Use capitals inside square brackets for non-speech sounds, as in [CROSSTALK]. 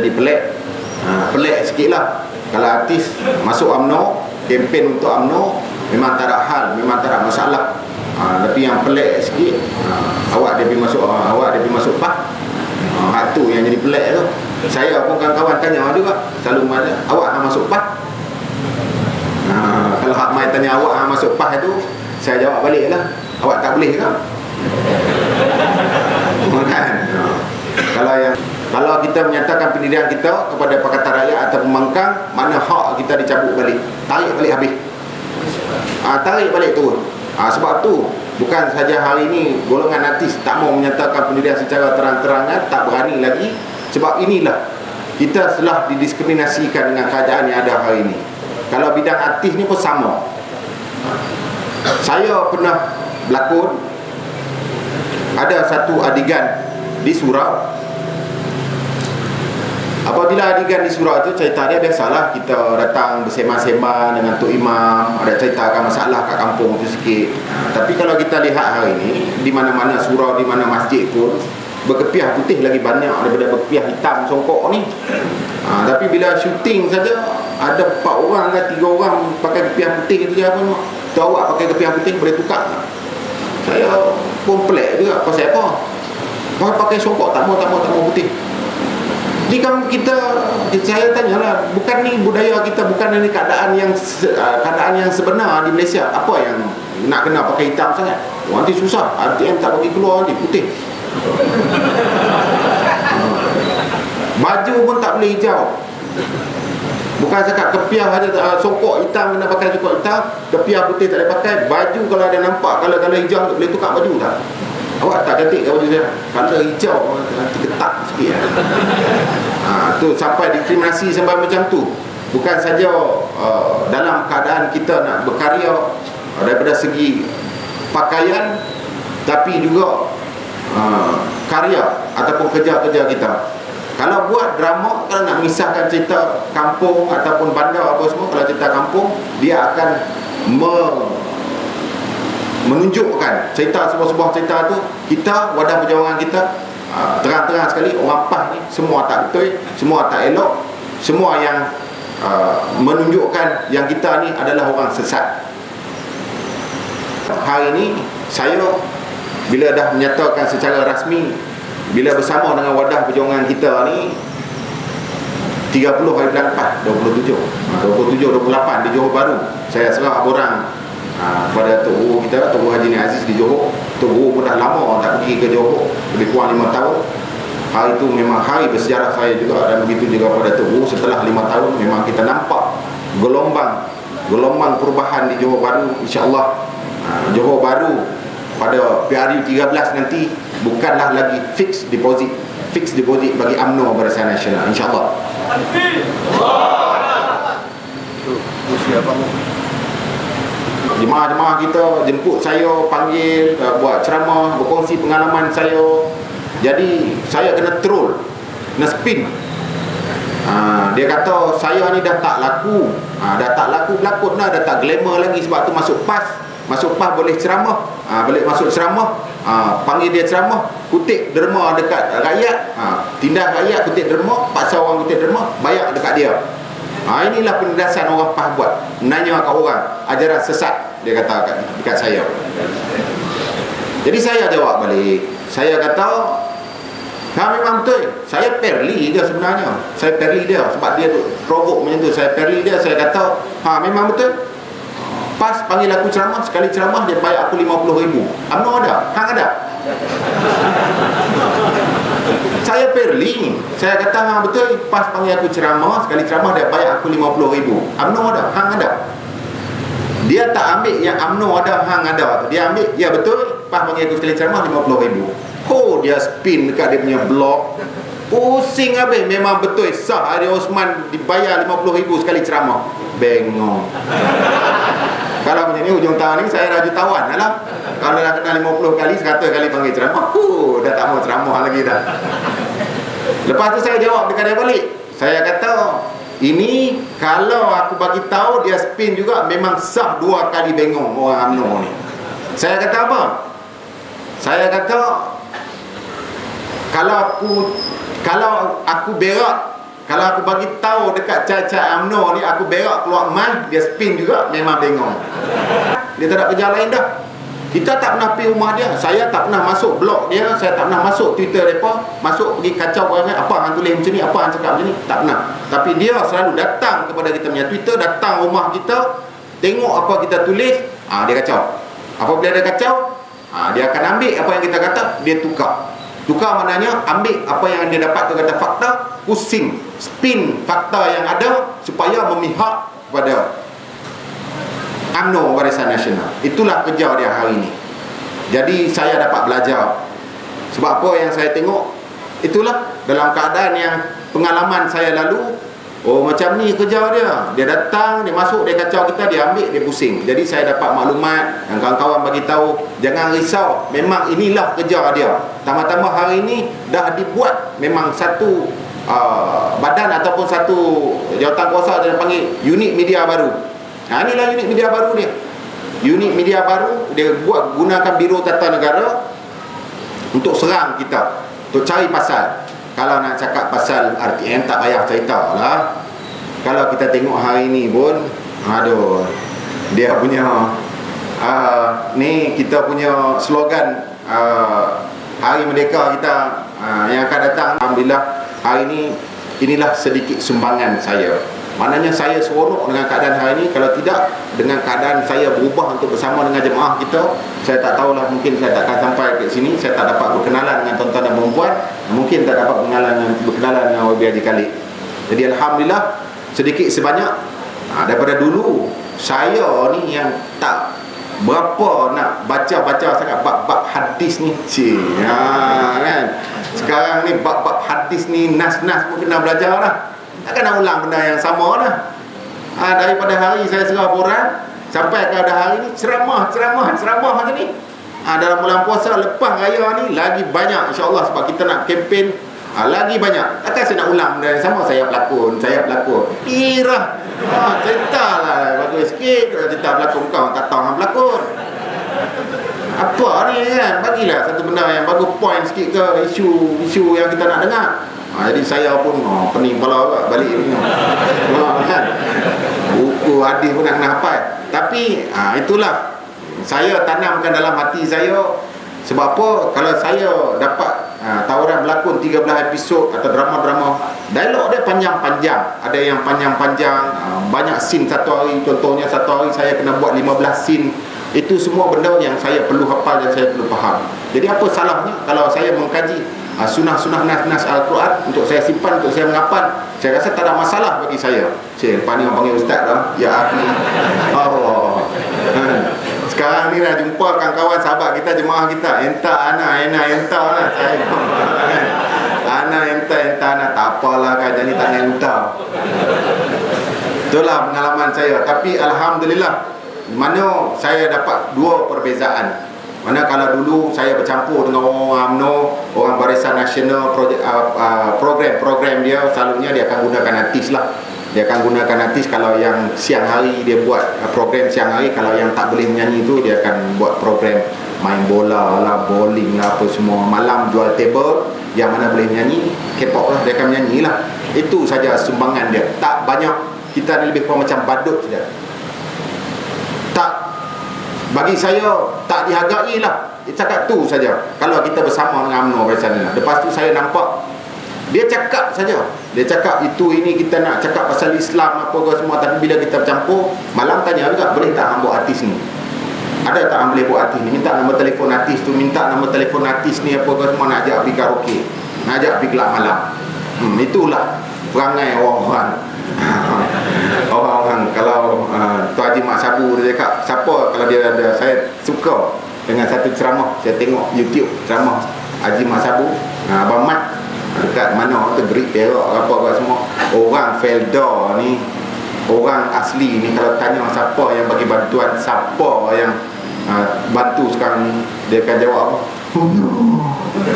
jadi pelik. Ha, pelik sikit lah. Kalau artis masuk UMNO kempen untuk UMNO memang tak ada hal memang tak ada masalah. Ha, tapi yang pelik sikit ha, awak dia pergi masuk ha, awak dia pergi masuk PAH ha, hak tu yang jadi pelik tu. Saya pun kawan-kawan tanya juga selalu mana awak yang masuk PAH ha, kalau hak mai tanya awak yang masuk PAH tu saya jawab balik lah awak tak boleh ke? [LAUGHS] Kan? Ha. kalau yang kalau kita menyatakan pendirian kita kepada Pakatan Rakyat atau pembangkang, mana hak kita dicabut balik. Tarik balik habis. Ha, tarik balik turun. Ha, sebab tu, bukan saja hari ini golongan artis tak mau menyatakan pendirian secara terang-terangan, tak berani lagi. Sebab inilah, kita telah didiskriminasikan dengan keadaan yang ada hari ini. Kalau bidang artis ni pun sama. Saya pernah berlakon, ada satu adegan di surau Apabila adegan di surau itu cerita dia biasalah kita datang bersembang-sembang dengan Tok Imam, ada ceritakan masalah kat kampung tu sikit. Tapi kalau kita lihat hari ini di mana-mana surau, di mana masjid pun berkepiah putih lagi banyak daripada berkepiah hitam songkok ni. Ha, tapi bila syuting saja ada empat orang ke tiga orang pakai kepiah putih tu je apa tu awak pakai kepiah putih boleh tukar. Saya pun pelik juga pasal apa? Pakai songkok tak mau tak mau tak mau putih. Jadi kalau kita saya tanyalah bukan ni budaya kita bukan ini keadaan yang ah, keadaan yang sebenar di Malaysia. Apa yang nak kena pakai hitam sangat? Oh, nanti susah. RTM tak bagi keluar nanti putih. [LAUGHS] Baju pun tak boleh hijau. Bukan cakap kepiah ada uh, songkok hitam kena pakai songkok hitam, kepiah putih tak boleh pakai. Baju kalau ada nampak kalau-kalau hijau boleh tukar baju tak? Awak tak cantik ke baju saya? Kalau hijau nanti ketak sikit. Ha, tu sampai diskriminasi sampai macam tu. Bukan saja uh, dalam keadaan kita nak berkarya uh, daripada segi pakaian tapi juga uh, karya ataupun kerja-kerja kita. Kalau buat drama, kalau nak misahkan cerita kampung ataupun bandar apa semua, kalau cerita kampung, dia akan me menunjukkan cerita sebuah-sebuah cerita tu kita wadah perjuangan kita uh, terang-terang sekali orang PAS ni semua tak betul semua tak elok semua yang uh, menunjukkan yang kita ni adalah orang sesat. Hari ini saya bila dah menyatakan secara rasmi bila bersama dengan wadah perjuangan kita ni 30 hari bulan 4 27 27 28 di Johor Baru saya serah orang ha, kepada Tok Guru kita Tok Guru Haji Ni Aziz di Johor Tok Guru pun dah lama tak pergi ke Johor lebih kurang 5 tahun hari itu memang hari bersejarah saya juga dan begitu juga pada Tok Guru setelah 5 tahun memang kita nampak gelombang gelombang perubahan di Johor Baru insyaAllah ha, Johor Baru pada PRU 13 nanti bukanlah lagi fix deposit fix deposit bagi UMNO Barisan Nasional insyaAllah Usia apa jemaah-jemaah kita jemput saya panggil uh, buat ceramah berkongsi pengalaman saya. Jadi saya kena troll kena spin. Ha, dia kata saya ni dah tak laku. Ha, dah tak laku berlakon dah dah tak glamour lagi sebab tu masuk pas. Masuk pas boleh ceramah. Ha, boleh masuk ceramah. Ha, panggil dia ceramah kutip derma dekat rakyat. Ha, tindak rakyat kutip derma paksa orang kutip derma bayar dekat dia. Ha, inilah penindasan orang pas buat. Nanya kat orang ajaran sesat dia kata kat, dekat saya. Jadi saya jawab balik. Saya kata ha memang betul. Saya perli dia sebenarnya. Saya perli dia. Sebab dia tu provoke macam tu. Saya perli dia. Saya kata ha memang betul. Pas panggil aku ceramah sekali ceramah dia bayar aku 50 ribu. UMNO ada? Hang ada? Saya perli. Saya kata ha betul. Pas panggil aku ceramah sekali ceramah dia bayar aku 50 ribu. UMNO ada? Hang ada dia tak ambil yang UMNO ada hang ada. Dia ambil ya betul pas aku sekali ceramah 50 ribu. Oh dia spin dekat dia punya blog. Pusing habis. Memang betul sah Ari Osman dibayar 50 ribu sekali ceramah. Bengong. Kalau macam ni hujung tahun ni saya raju tawan lah. Kalau dah kena 50 kali 100 kali panggil ceramah huh, dah tak mau ceramah lagi dah. Lepas tu saya jawab dekat dia balik. Saya kata ini kalau aku bagi tahu dia spin juga memang sah dua kali bengong orang UMNO ni. Saya kata apa? Saya kata kalau aku kalau aku berak Kalau aku bagi tahu dekat Caca Amno ni aku berak keluar emas, dia spin juga memang bengong. Dia tak ada kerja lain dah. Kita tak pernah pergi rumah dia. Saya tak pernah masuk blog dia, saya tak pernah masuk Twitter depa, masuk pergi kacau orang lain, apa hang tulis macam ni, apa hang cakap macam ni, tak pernah. Tapi dia selalu datang kepada kita punya Twitter, datang rumah kita, tengok apa kita tulis, ah dia kacau. Apabila dia kacau, ah dia akan ambil apa yang kita kata, dia tukar. Tukar maknanya ambil apa yang dia dapat. Tu kata fakta, pusing, spin fakta yang ada supaya memihak kepada UMNO Barisan Nasional. Itulah kerja dia hari ini. Jadi saya dapat belajar. Sebab apa yang saya tengok? Itulah dalam keadaan yang pengalaman saya lalu Oh macam ni kerja dia Dia datang, dia masuk, dia kacau kita Dia ambil, dia pusing Jadi saya dapat maklumat Dan kawan-kawan bagi tahu Jangan risau Memang inilah kerja dia Tambah-tambah hari ini Dah dibuat Memang satu uh, Badan ataupun satu Jawatan kuasa Dia panggil Unit media baru Ha, inilah unit media baru dia. Unit media baru dia buat gunakan Biro Tata Negara untuk serang kita, untuk cari pasal. Kalau nak cakap pasal RTM tak payah cerita lah. Kalau kita tengok hari ni pun, aduh, dia punya uh, ni kita punya slogan uh, Hari Merdeka kita uh, yang akan datang. Alhamdulillah hari ini inilah sedikit sumbangan saya Maknanya saya seronok dengan keadaan hari ini. Kalau tidak dengan keadaan saya berubah untuk bersama dengan jemaah kita Saya tak tahulah mungkin saya tak akan sampai ke sini. Saya tak dapat berkenalan dengan tuan-tuan dan perempuan Mungkin tak dapat berkenalan dengan, berkenalan dengan YB Haji Khalid. Jadi Alhamdulillah sedikit sebanyak ha, Daripada dulu saya ni yang tak Berapa nak baca-baca sangat bab-bab hadis ni. Cik, ha, kan? Sekarang ni bab-bab hadis ni Nas-nas pun kena belajar lah Takkan nak ulang benda yang sama lah ha, Daripada hari saya serah orang Sampai ke ada hari ni Ceramah, ceramah, ceramah macam ni. Ha, Dalam bulan puasa lepas raya ni Lagi banyak insyaAllah Sebab kita nak kempen. Ha, Lagi banyak. Takkan saya nak ulang benda yang sama? Saya pelakon, saya pelakon. Irah. Ha, Cerita lah. Bagus sikit. Cerita pelakon kau Tak tahu yang pelakon apa ni kan? Bagilah satu benda yang bagus point sikit ke Isu isu yang kita nak dengar ha, Jadi saya pun oh, pening kepala juga balik ha, kan? Buku hadis pun nak kena hafal. Tapi ha, itulah. Saya tanamkan dalam hati saya Sebab apa? Kalau saya dapat ha, tawaran berlakon 13 episod Atau drama-drama Dialog dia panjang-panjang. Ada yang panjang-panjang ha, Banyak scene satu hari. Contohnya satu hari saya kena buat 15 scene. Itu semua benda yang saya perlu hafal dan saya perlu faham. Jadi apa salahnya kalau saya mengkaji uh, sunah-sunah nas-nas Al-Quran untuk saya simpan, untuk saya menghafal. Saya rasa tak ada masalah bagi saya. Cik, lepas ni orang panggil ustaz dah. Ya akhi. Oh. Sekarang ni dah jumpa kawan-kawan sahabat kita, jemaah kita. Entah anak, enak, entah lah. Anak, entah, entah, anak. Tak apalah kan, jadi tak nak entah. Itulah pengalaman saya. Tapi Alhamdulillah, mana saya dapat dua perbezaan mana kalau dulu saya bercampur dengan orang UMNO orang Barisan Nasional uh, uh, program-program dia selalunya dia akan gunakan artis lah. Dia akan gunakan artis kalau yang siang hari dia buat uh, program siang hari kalau yang tak boleh menyanyi tu dia akan buat program main bola lah, bowling lah apa semua. Malam jual table yang mana boleh menyanyi K-pop lah dia akan menyanyi lah. Itu saja sumbangan dia. Tak banyak kita ni lebih kurang macam badut saja bagi saya tak dihargai lah cakap tu saja. Kalau kita bersama dengan UMNO sana. Lepas tu saya nampak dia cakap saja. Dia cakap itu ini kita nak cakap pasal Islam apa ke semua. Tapi bila kita bercampur malam tanya juga boleh tak ambil artis ni? Ada tak boleh buat artis ni? Minta nombor telefon artis tu minta nombor telefon artis ni apa ke semua nak ajak pergi karaoke nak ajak pergi gelap malam. Hmm, itulah perangai orang-orang. [LAUGHS] Orang-orang kalau uh, Tuan Haji Mak Sabu dia cakap siapa kalau dia ada saya suka dengan satu ceramah saya tengok YouTube ceramah Haji Mak Sabu uh, Abang Mat dekat mana tu Great Perak apa apa semua. Orang Felda ni orang asli ni kalau tanya siapa yang bagi bantuan siapa yang uh, bantu sekarang ni dia akan jawab apa [LAUGHS]